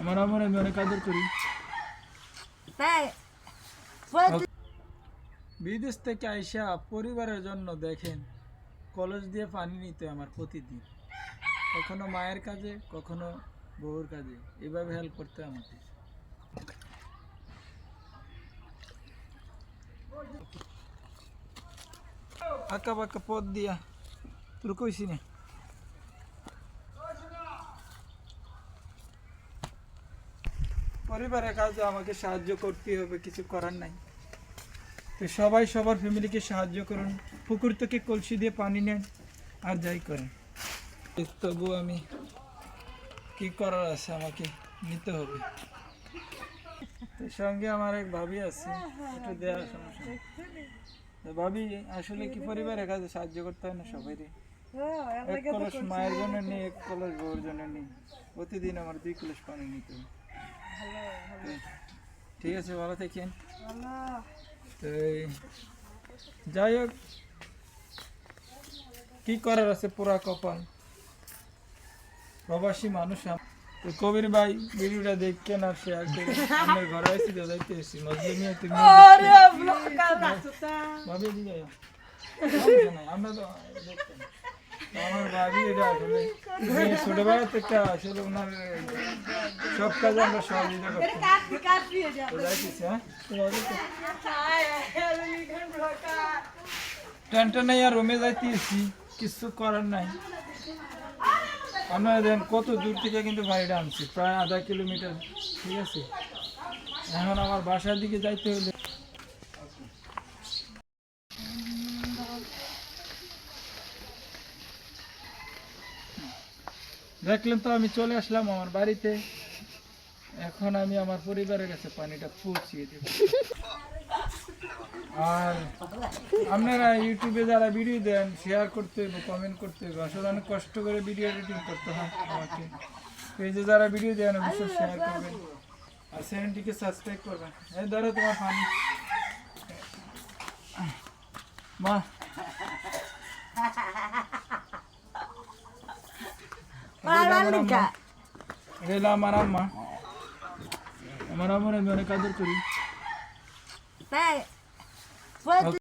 আমার আম্মার আমি অনেক আদর করি। বিদেশ থেকে আইসা পরিবারের জন্য দেখেন কলেজ দিয়ে পানি নিতে আমার প্রতিদিন। কখনো মায়ের কাজে কখনো বউর কাজে। এভাবে হেল্প করতে আমাকে। আঁকা বাঁকা পথ দিয়া। তোর কইছি না। পরিবারের কাজে আমাকে সাহায্য করতে হবে, কিছু করার নাই। তো সবাই সবার ফ্যামিলিকে সাহায্য করুন পুকুর থেকে কলসি দিয়ে পানি নেন আর যাই করেন। তবু আমি কি করার আছে আমাকে নিতে হবে। সঙ্গে আমার এক ভাবি আছে, একটু দেওয়ার সমস্যা ভাবি, আসলে কি পরিবারের কাজে সাহায্য করতে হয় না সবাই এক কলস মায়ের জন্য নিই এক কলস বউর জন্য নিই প্রতিদিন আমার দুই কলস পানি নিতে তো ঠিক আছে ভালো থাকেন। তো যাই হোক কি করার আছে পুরা কপাল? প্রবাসী মানুষ তো কবির ভাই ভিডিওটা দেখছেন আর শেয়ার করে আমার ঘরে আসি যাইতে এসি মজলিমিয়া তুমি ভাবি দি আমরা তো দেখতাম। আমার ভাবি এটা আসলে ছোটবেলা থেকে আসলে ওনার সব কাজে আমরা সহযোগিতা হ্যাঁ? তো- টেনটা নাই আর রুমে যাইতেছি কিছু করার নাই। আপনারা দেখেন কত দূর থেকে কিন্তু গাড়িটা আনছি প্রায় আধা কিলোমিটার ঠিক আছে? এখন আমার বাসার দিকে যাইতে হলে দেখলেন তো আমি চলে আসলাম আমার বাড়িতে। এখন আমি আমার পরিবারের কাছে পানিটা পৌঁছিয়ে দেব। আর আপনারা ইউটিউবে যারা ভিডিও দেন শেয়ার করতে হবে কমেন্ট করতে হবে আসলে অনেক কষ্ট করে ভিডিও এডিটিং করতে হয় আমাকে। পেজে যারা ভিডিও দেন অবশ্যই শেয়ার করবেন। আর চ্যানেলটিকে সাবস্ক্রাইব করবেন। এই ধরো তোমার পানি। মা। আমার আম্মা। আমার আম্মার আমি অনেক আদর করি তাই পরে